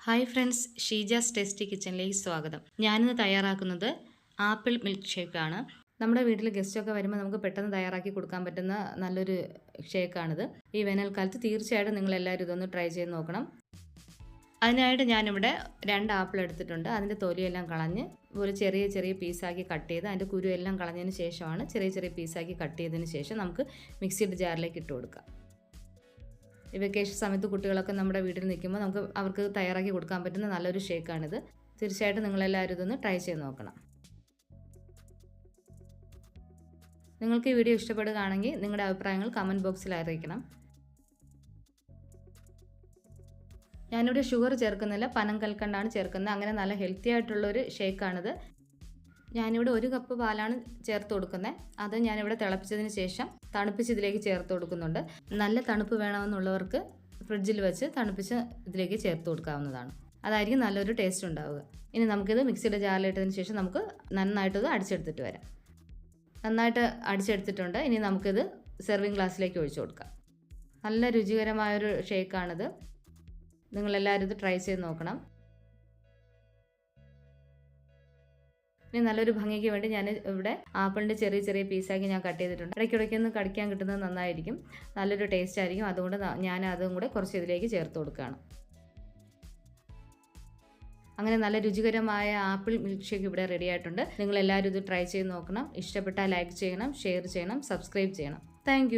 Hi friends Sheeja's tasty കിച്ചണിലേക്ക് സ്വാഗതം. ഞാനിന്ന് തയ്യാറാക്കുന്നത് ആപ്പിൾ മിൽക്ക് ഷേക്കാണ് നമ്മുടെ വീട്ടിൽ ഗസ്റ്റൊക്കെ വരുമ്പോൾ നമുക്ക് പെട്ടെന്ന് തയ്യാറാക്കി കൊടുക്കാൻ പറ്റുന്ന നല്ലൊരു ഷേക്കാണിത്. ഈ വേനൽക്കാലത്ത് തീർച്ചയായിട്ടും നിങ്ങൾ എല്ലാവരും ഇതൊന്ന് ട്രൈ ചെയ്ത് നോക്കണം. അതിനായിട്ട് ഞാനിവിടെ രണ്ട് ആപ്പിൾ എടുത്തിട്ടുണ്ട്. അതിന്റെ തൊലിയെല്ലാം കളഞ്ഞ് ഒരു ചെറിയ ചെറിയ പീസാക്കി കട്ട് ചെയ്ത് അതിന്റെ കുരു എല്ലാം കളഞ്ഞതിന് ശേഷമാണ് ചെറിയ ചെറിയ പീസാക്കി കട്ട് ചെയ്തതിന് ശേഷം നമുക്ക് മിക്സിയുടെ ജാറിലേക്ക് ഇട്ട് കൊടുക്കാം. ഈ വെക്കേഷൻ സമയത്ത് കുട്ടികളൊക്കെ നമ്മുടെ വീട്ടിൽ നിൽക്കുമ്പോൾ നമുക്ക് അവർക്ക് തയ്യാറാക്കി കൊടുക്കാൻ പറ്റുന്ന നല്ലൊരു ഷേക്കാണിത്. തീർച്ചയായിട്ടും നിങ്ങളെല്ലാവരും ഇതൊന്ന് ട്രൈ ചെയ്ത് നോക്കണം. നിങ്ങൾക്ക് ഈ വീഡിയോ ഇഷ്ടപ്പെടുകയാണെങ്കിൽ നിങ്ങളുടെ അഭിപ്രായങ്ങൾ കമന്റ് ബോക്സിൽ അറിയിക്കണം. ഞാനിവിടെ ഷുഗർ ചേർക്കുന്നില്ല പനം കൽക്കണ്ടാണ് ചേർക്കുന്നത്. അങ്ങനെ നല്ല ഹെൽത്തി ആയിട്ടുള്ളൊരു ഷേക്കാണിത്. ഞാനിവിടെ ഒരു കപ്പ് പാലാണ് ചേർത്ത് കൊടുക്കുന്നത്. അത് ഞാനിവിടെ തിളപ്പിച്ചതിന് ശേഷം തണുപ്പിച്ച് ഇതിലേക്ക് ചേർത്ത് കൊടുക്കുന്നുണ്ട്. നല്ല തണുപ്പ് വേണമെന്നുള്ളവർക്ക് ഫ്രിഡ്ജിൽ വെച്ച് തണുപ്പിച്ച് ഇതിലേക്ക് ചേർത്ത് കൊടുക്കാവുന്നതാണ്. അതായിരിക്കും നല്ലൊരു ടേസ്റ്റ് ഉണ്ടാവുക. ഇനി നമുക്കിത് മിക്സിയുടെ ജാറിലിട്ടതിന് ശേഷം നമുക്ക് നന്നായിട്ടത് അടിച്ചെടുത്തിട്ട് വരാം. നന്നായിട്ട് അടിച്ചെടുത്തിട്ടുണ്ട്. ഇനി നമുക്കിത് സെർവിങ് ഗ്ലാസ്സിലേക്ക് ഒഴിച്ചു കൊടുക്കാം. നല്ല രുചികരമായൊരു ഷേക്കാണിത് നിങ്ങളെല്ലാവരും ഇത് ട്രൈ ചെയ്ത് നോക്കണം. ഇനി നല്ലൊരു ഭംഗിക്ക് വേണ്ടി ഞാൻ ഇവിടെ ആപ്പിളിന്റെ ചെറിയ ചെറിയ പീസാക്കി ഞാൻ കട്ട് ചെയ്തിട്ടുണ്ട്. ഇടയ്ക്കിടയ്ക്കൊന്ന് കടിക്കാൻ കിട്ടുന്നത് നന്നായിരിക്കും. നല്ലൊരു ടേസ്റ്റ് ആയിരിക്കും. അതുകൊണ്ട് ഞാൻ അതും കൂടെ കുറച്ച് ഇതിലേക്ക് ചേർത്ത് കൊടുക്കുകയാണ്. അങ്ങനെ നല്ല രുചികരമായ ആപ്പിൾ മിൽക്ക് ഷേക്ക് ഇവിടെ റെഡി ആയിട്ടുണ്ട്. നിങ്ങൾ എല്ലാവരും ഇത് ട്രൈ ചെയ്ത് നോക്കണം. ഇഷ്ടപ്പെട്ടാൽ ലൈക്ക് ചെയ്യണം ഷെയർ ചെയ്യണം സബ്സ്ക്രൈബ് ചെയ്യണം. താങ്ക്